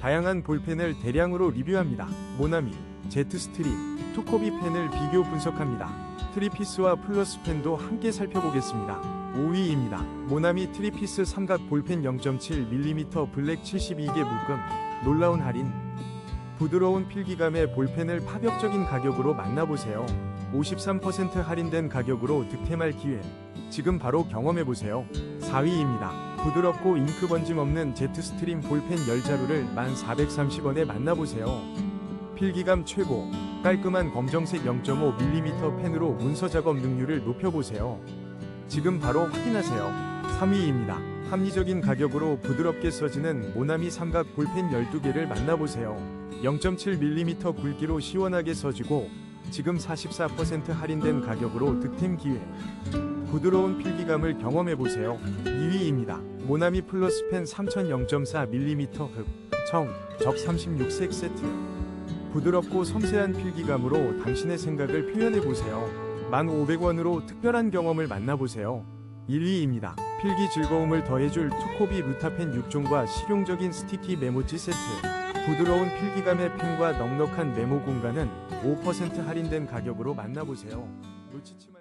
다양한 볼펜을 대량으로 리뷰합니다. 모나미, 제트스트림, 투코비 펜을 비교 분석합니다. 트리피스와 플러스 펜도 함께 살펴보겠습니다. 5위입니다. 모나미 트리피스 삼각 볼펜 0.7mm 블랙 72개 묶음 놀라운 할인 부드러운 필기감의 볼펜을 파격적인 가격으로 만나보세요. 53% 할인된 가격으로 득템할 기회. 지금 바로 경험해보세요. 4위입니다. 부드럽고 잉크 번짐 없는 제트스트림 볼펜 10자루를 1430원에 만나보세요. 필기감 최고, 깔끔한 검정색 0.5mm 펜으로 문서 작업 능률을 높여보세요. 지금 바로 확인하세요. 3위입니다. 합리적인 가격으로 부드럽게 써지는 모나미 삼각 볼펜 12개를 만나보세요. 0.7mm 굵기로 시원하게 써지고 지금 44% 할인된 가격으로 득템 기회. 부드러운 필기감을 경험해보세요. 2위입니다. 모나미 플러스 펜 3000 0.4mm 흡, 청, 적 36색 세트. 부드럽고 섬세한 필기감으로 당신의 생각을 표현해보세요. 1,500원으로 특별한 경험을 만나보세요. 1위입니다. 필기 즐거움을 더해줄 투코비 루타펜 6종과 실용적인 스티키 메모지 세트. 부드러운 필기감의 펜과 넉넉한 메모 공간은 5% 할인된 가격으로 만나보세요. 놓치지 마-